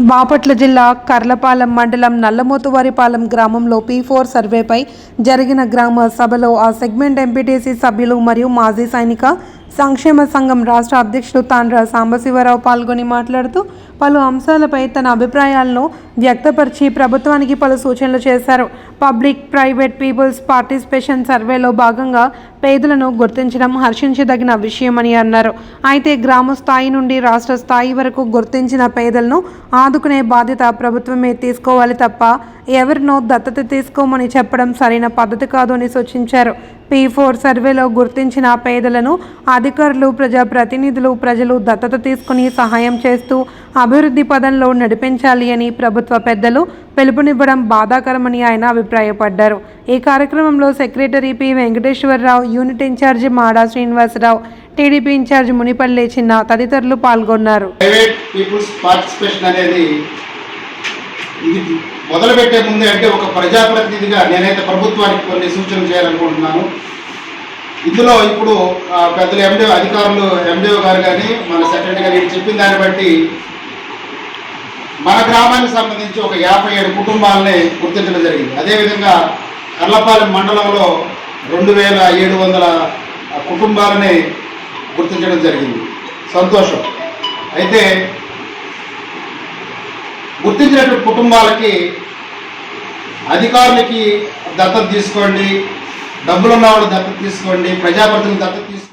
బాపట్ల జిల్లా కర్లపాలెం మండలం నల్లమోతువారిపాలెం గ్రామంలో పీ ఫోర్ సర్వేపై జరిగిన గ్రామ సభలో ఆ సెగ్మెంట్ ఎంపీటీసీ సభ్యులు మరియు మాజీ సైనిక సంక్షేమ సంఘం రాష్ట్ర అధ్యక్షుడు తాండ్ర సాంబశివరావు పాల్గొని మాట్లాడుతూ పలు అంశాలపై తన అభిప్రాయాలను వ్యక్తపరిచి ప్రభుత్వానికి పలు సూచనలు చేశారు. పబ్లిక్ ప్రైవేట్ పీపుల్స్ పార్టిసిపేషన్ సర్వేలో భాగంగా పేదలను గుర్తించడం హర్షించదగిన విషయమని అన్నారు. అయితే గ్రామ స్థాయి నుండి రాష్ట్ర స్థాయి వరకు గుర్తించిన పేదలను ఆదుకునే బాధ్యత ప్రభుత్వమే తీసుకోవాలి తప్ప ఎవరినో దత్తత తీసుకోమని చెప్పడం సరైన పద్ధతి కాదు అని సూచించారు. పీ ఫోర్ సర్వేలో గుర్తించిన పేదలను అధికారులు ప్రజాప్రతినిధులు ప్రజలు దత్తత తీసుకుని సహాయం చేస్తూ అభివృద్ధి పదంలో నడిపించాలి అని ప్రభుత్వ పెద్దలు పిలుపునివ్వడం బాధాకరమని ఆయన అభిప్రాయపడ్డారు. ఈ కార్యక్రమంలో secretary P Venkateswararao unit incharge Mada Srinivasarao TDP incharge Munipalli Chinna తదితరులు పాల్గొన్నారు ప్రైవేట్ పీపుల్స్ పార్టిసిపేషన్ అనేది ఇది మొదలుపెట్టే ముందే అంటే ఒక ప్రజాప్రతినిధిగా నేనైతే ప్రభుత్వానికి కొన్ని సూచనలు చేయాలనుకుంటున్నాను. ఇందులో ఇప్పుడు పెద్దలు ఎండిఓ అధికారులు ఎండిఓ గారు కానీ మన సెక్రటరీ గారు చెప్పిన దాన్ని బట్టి మన గ్రామానికి సంబంధించి ఒక యాభై ఏడు కుటుంబాలని గుర్తించడం జరిగింది. అదేవిధంగా కర్లపాలెం మండలంలో రెండు వేల ఏడు వందల కుటుంబాలని గుర్తించడం జరిగింది. సంతోషం. అయితే గుర్తించినటువంటి కుటుంబాలకి అధికారులకి దత్తత తీసుకోండి డబ్బులున్న వాళ్ళు దత్తత తీసుకోండి ప్రజాప్రతినిధులు దత్తత తీసుకోండి.